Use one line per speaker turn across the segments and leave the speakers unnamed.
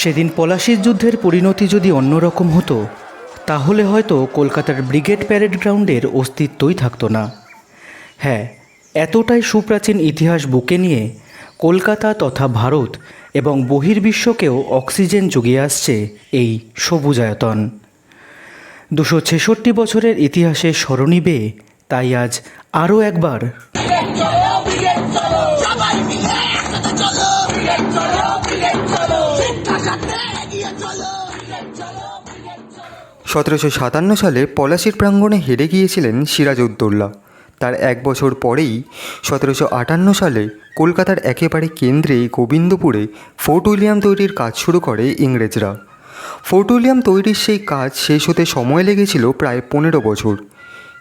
সেদিন পলাশির যুদ্ধের পরিণতি যদি অন্যরকম হতো, তাহলে হয়তো কলকাতার ব্রিগেড প্যারেড গ্রাউন্ডের অস্তিত্বই থাকতো না। হ্যাঁ এতটাই সুপ্রাচীন ইতিহাস বুকে নিয়ে কলকাতা তথা ভারত এবং বহির্বিশ্বকেও অক্সিজেন জুগিয়ে আসছে এই সবুজায়তন দুশো ছেষট্টি বছরের ইতিহাসে স্মরণী বেয়ে তাই আজ আরও একবার
চলো।
সতেরোশো সাতান্ন সালে পলাশির প্রাঙ্গণে হেরে গিয়েছিলেন সিরাজউদ্দৌলা তার এক বছর পরেই সতেরোশো আটান্ন সালে কলকাতার একেবারে কেন্দ্রে গোবিন্দপুরে ফোর্ট উইলিয়াম তৈরির কাজ শুরু করে ইংরেজরা। ফোর্ট উইলিয়াম তৈরির সেই কাজ শেষ হতে সময় লেগেছিল প্রায় পনেরো বছর।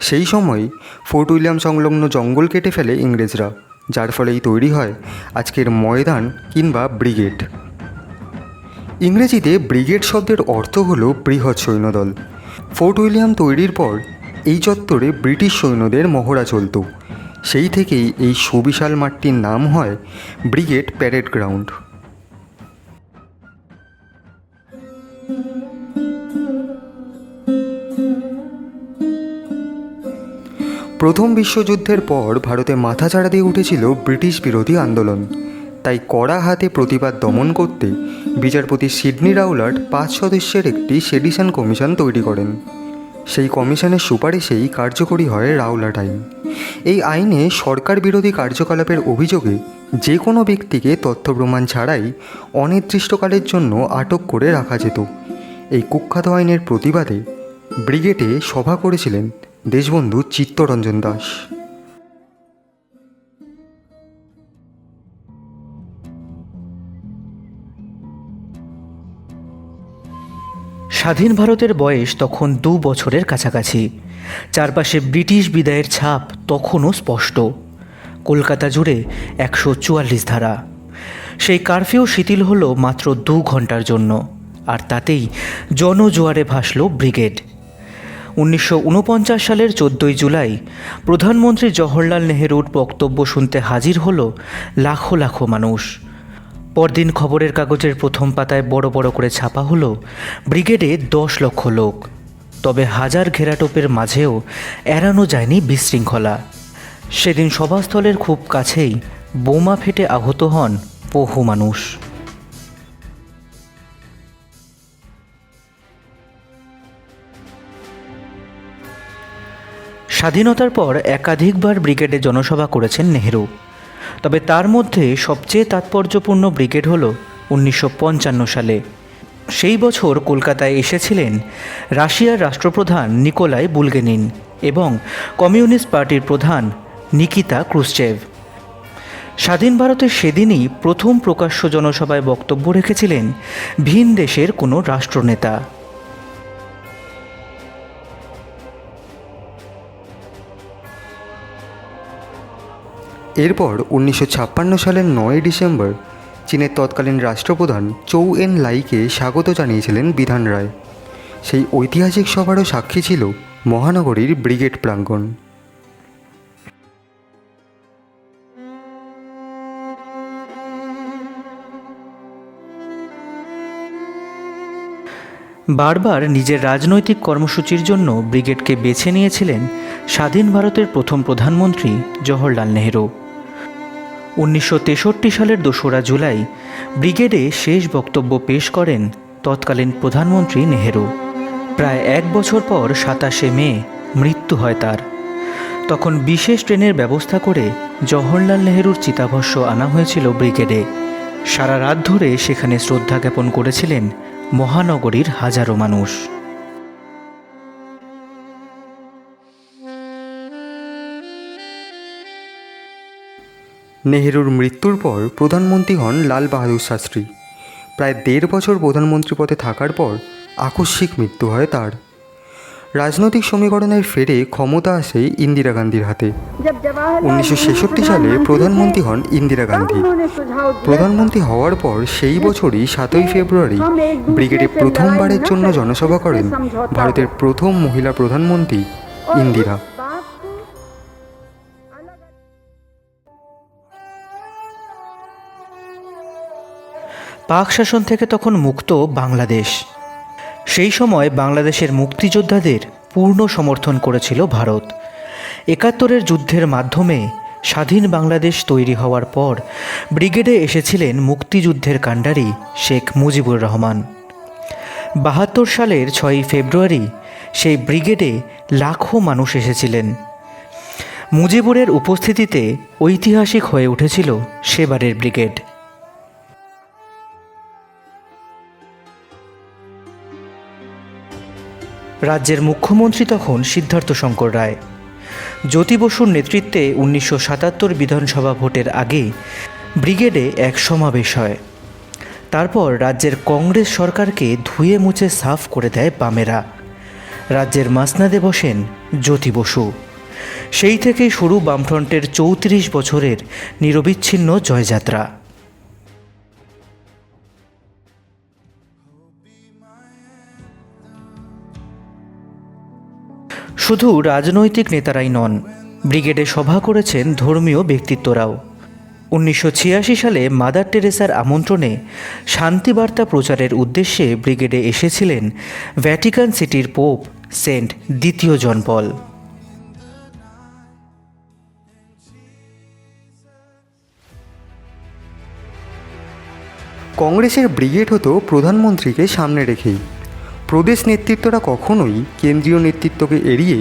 সেই সময় ফোর্ট উইলিয়াম সংলগ্ন জঙ্গল কেটে ফেলে ইংরেজরা, যার ফলেই তৈরি হয় আজকের ময়দান কিংবা ব্রিগেড। ইংরেজিতে ব্রিগেড শব্দের অর্থ হল বৃহৎ সৈন্যদল। ফোর্ট উইলিয়াম তৈরির পর এই চত্বরে ব্রিটিশ সৈন্যদের মহড়া চলত। সেই থেকেই এই সুবিশাল মাঠটির নাম হয় ব্রিগেড প্যারেড গ্রাউন্ড। প্রথম বিশ্বযুদ্ধের পর ভারতে মাথাচাড়া দিয়ে উঠেছিল ব্রিটিশ বিরোধী আন্দোলন। তাই কড়া হাতে প্রতিবাদ দমন করতে বিচারপতি সিডনি রাউলাট পাঁচ সদস্যের একটি সেডিশন কমিশন তৈরি করেন। সেই কমিশনের সুপারিশেই কার্যকরী হয় রাউলাট আইন। এই আইনে সরকার বিরোধী কার্যকলাপের অভিযোগে যে কোনো ব্যক্তিকে তথ্য প্রমাণ ছাড়াই অনির্দিষ্টকালের জন্য আটক করে রাখা যেত। এই কুখ্যাত আইনের প্রতিবাদে ব্রিগেডে সভা করেছিলেন দেশবন্ধু চিত্তরঞ্জন দাস।
স্বাধীন ভারতের বয়স তখন দু বছরের কাছাকাছি। চারপাশে ব্রিটিশ বিদায়ের ছাপ তখনও স্পষ্ট। কলকাতা জুড়ে একশো চুয়াল্লিশ ধারা। সেই কারফিউ শিথিল হলো মাত্র দু ঘণ্টার জন্য, আর তাতেই জনজোয়ারে ভাসল ব্রিগেড। উনিশশো উনপঞ্চাশ সালের চোদ্দোই জুলাই প্রধানমন্ত্রী জওহরলাল নেহেরুর বক্তব্য শুনতে হাজির হলো লাখো লাখো মানুষ। পরদিন খবরের কাগজের প্রথম পাতায় বড় বড় করে ছাপা হলো, ব্রিগেডে দশ লক্ষ লোক। তবে হাজার ঘেরাটোপের মাঝেও এড়ানো যায়নি বিশৃঙ্খলা। সেদিন সভাস্থলের খুব কাছেই বোমা ফেটে আহত হন বহু মানুষ। স্বাধীনতার পর একাধিকবার ব্রিগেডে জনসভা করেছেন নেহেরু। তবে তার মধ্যে সবচেয়ে তাৎপর্যপূর্ণ ব্রিগেড হল উনিশশো পঞ্চান্ন সালে। সেই বছর কলকাতায় এসেছিলেন রাশিয়ার রাষ্ট্রপ্রধান নিকোলাই বুলগেনিন এবং কমিউনিস্ট পার্টির প্রধান নিকিতা ক্রুশ্চেভ। স্বাধীন ভারতের সেদিনই প্রথম প্রকাশ্য জনসভায় বক্তব্য রেখেছিলেন ভিন দেশের কোনো রাষ্ট্রনেতা।
এরপর উনিশশো ছাপ্পান্ন সালের নয় ডিসেম্বর চীনের তৎকালীন রাষ্ট্রপ্রধান চৌ এন লাইকে স্বাগত জানিয়েছিলেন বিধান রায়। সেই ঐতিহাসিক সভারও সাক্ষী ছিল মহানগরীর ব্রিগেড প্রাঙ্গণ।
বারবার নিজের রাজনৈতিক কর্মসূচির জন্য ব্রিগেডকে বেছে নিয়েছিলেন স্বাধীন ভারতের প্রথম প্রধানমন্ত্রী জওহরলাল নেহেরু। উনিশশো তেষট্টি সালের দোসরা জুলাই ব্রিগেডে শেষ বক্তব্য পেশ করেন তৎকালীন প্রধানমন্ত্রী নেহেরু। প্রায় এক বছর পর সাতাশে মে মৃত্যু হয় তার। তখন বিশেষ ট্রেনের ব্যবস্থা করে জওহরলাল নেহেরুর চিতাভস্য আনা হয়েছিল ব্রিগেডে। সারা রাত ধরে সেখানে শ্রদ্ধা জ্ঞাপন করেছিলেন মহানগরীর হাজারো মানুষ।
নেহেরুর মৃত্যুর পর প্রধানমন্ত্রী হন লাল বাহাদুর শাস্ত্রী। প্রায় দেড় বছর প্রধানমন্ত্রী পদে থাকার পর আকস্মিক মৃত্যু হয় তার। রাজনৈতিক সমীকরণের ফেরে ক্ষমতা আসে ইন্দিরা গান্ধীর হাতে। উনিশশো ছেষট্টি সালে প্রধানমন্ত্রী হন ইন্দিরা গান্ধী। প্রধানমন্ত্রী হওয়ার পর সেই বছরই সাতই ফেব্রুয়ারি ব্রিগেডে প্রথমবারের জন্য জনসভা করেন ভারতের প্রথম মহিলা প্রধানমন্ত্রী ইন্দিরা।
পাক শাসন থেকে তখন মুক্ত বাংলাদেশ। সেই সময় বাংলাদেশের মুক্তিযোদ্ধাদের পূর্ণ সমর্থন করেছিল ভারত। একাত্তরের যুদ্ধের মাধ্যমে স্বাধীন বাংলাদেশ তৈরি হওয়ার পর ব্রিগেডে এসেছিলেন মুক্তিযুদ্ধের কাণ্ডারি শেখ মুজিবুর রহমান। বাহাত্তর সালের ছয়ই ফেব্রুয়ারি সেই ব্রিগেডে লাখো মানুষ এসেছিলেন। মুজিবুরের উপস্থিতিতে ঐতিহাসিক হয়ে উঠেছিল সেবারের ব্রিগেড। রাজ্যের মুখ্যমন্ত্রী তখন সিদ্ধার্থ শঙ্কর রায়। জ্যোতি বসুর নেতৃত্বে উনিশশো সাতাত্তর বিধানসভা ভোটের আগে ব্রিগেডে এক সমাবেশ হয়। তারপর রাজ্যের কংগ্রেস সরকারকে ধুয়ে মুছে সাফ করে দেয় বামেরা। রাজ্যের মাসনাদে বসেন জ্যোতি বসু। সেই থেকেই শুরু বামফ্রন্টের চৌত্রিশ বছরের নিরবিচ্ছিন্ন জয়যাত্রা। শুধু রাজনৈতিক নেতারাই নন, ব্রিগেডে সভা করেছেন ধর্মীয় ব্যক্তিত্বরাও। উনিশশো ছিয়াশি সালে মাদার টেরেসার আমন্ত্রণে শান্তিবার্তা প্রচারের উদ্দেশ্যে ব্রিগেডে এসেছিলেন ভ্যাটিকান সিটির পোপ সেন্ট দ্বিতীয় জন পল।
কংগ্রেসের ব্রিগেড হতো প্রধানমন্ত্রীকে সামনে রেখেই। প্রদেশ নেতৃত্বরা কখনোই কেন্দ্রীয় নেতৃত্বকে এড়িয়ে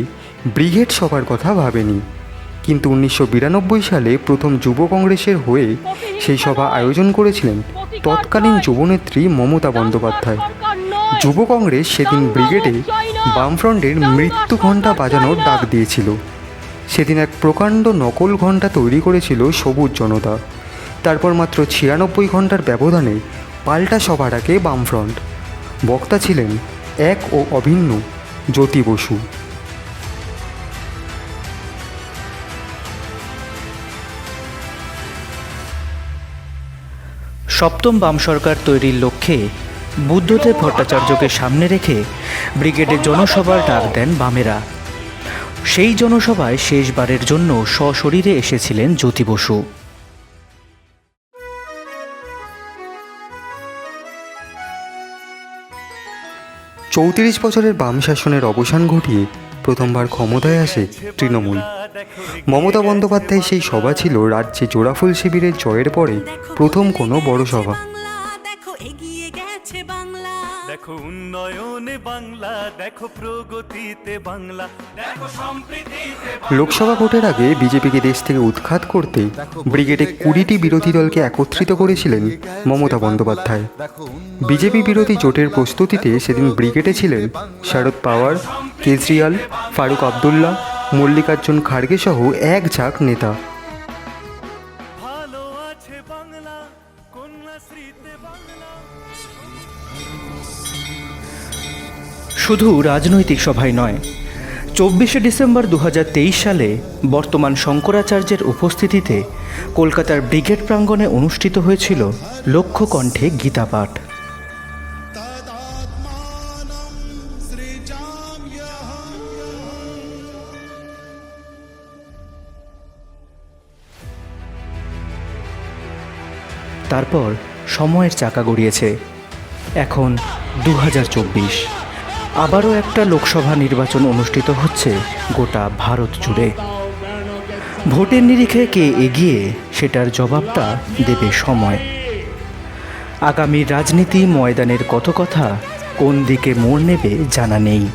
ব্রিগেড সভার কথা ভাবেনি। কিন্তু উনিশশো বিরানব্বই সালে প্রথম যুব কংগ্রেসের হয়ে সেই সভা আয়োজন করেছিলেন তৎকালীন যুবনেত্রী মমতা বন্দ্যোপাধ্যায়। যুব কংগ্রেস সেদিন ব্রিগেডে বামফ্রন্টের মৃত্যু ঘণ্টা বাজানোর ডাক দিয়েছিল। সেদিন এক প্রকাণ্ড নকল ঘণ্টা তৈরি করেছিল সবুজ জনতা। তারপর মাত্র ছিয়ানব্বই ঘণ্টার ব্যবধানে পাল্টা সভা ডাকে বামফ্রন্ট। বক্তা ছিলেন এক ও অভিন্ন জ্যোতি বসু।
সপ্তম বাম সরকার তৈরির লক্ষ্যে বুদ্ধদেব ভট্টাচার্যকে সামনে রেখে ব্রিগেডে জনসভার ডাক দেন বামেরা। সেই জনসভায় শেষবারের জন্য সশরীরে এসেছিলেন জ্যোতি বসু।
চৌত্রিশ বছরের বাম শাসনের অবসান ঘটিয়ে প্রথমবার ক্ষমতায় আসে তৃণমূল। মমতা বন্দ্যোপাধ্যায় সেই সভা ছিল রাজ্যে জোড়াফুল শিবিরের জয়ের পরে প্রথম কোনো বড় সভা
দেখো
উন্নয়নে বাংলা দেখো প্রগতিতে বাংলা দেখো সম্প্রীতিতে
লোকসভা ভোটের আগে বিজেপিকে দেশ থেকে উৎখাত করতে ব্রিগেডে কুড়িটি বিরোধী দলকে একত্রিত করেছিলেন মমতা বন্দ্যোপাধ্যায়। বিজেপি বিরোধী জোটের প্রস্তুতিতে সেদিন ব্রিগেডে ছিলেন শারদ পাওয়ার কেজরিওয়াল ফারুক আবদুল্লাহ মল্লিকার্জুন খাড়গে সহ এক ঝাঁক নেতা।
ভালো আছে বাংলা কন্যাশ্রীতে বাংলা
শুধু রাজনৈতিক সভায় নয়, চব্বিশে ডিসেম্বর দু হাজার তেইশ সালে বর্তমান শঙ্করাচার্যের উপস্থিতিতে কলকাতার ব্রিগেড প্রাঙ্গণে অনুষ্ঠিত হয়েছিল লক্ষ্যকণ্ঠে গীতাপাঠ। তারপর সময়ের চাকা গড়িয়েছে। এখন দু হাজার চব্বিশ। আবারও একটা লোকসভা নির্বাচন অনুষ্ঠিত হচ্ছে গোটা ভারত জুড়ে। ভোটের নিরিখে কে এগিয়ে সেটার জবাবটা দেবে সময়। আগামী রাজনীতি ময়দানের কত কথা কোন দিকে মোড় নেবে জানা নেই।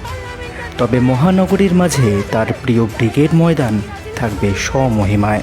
তবে মহানগরীর মাঝে তার প্রিয় ব্রিগেড ময়দান থাকবে স্বমহিমায়।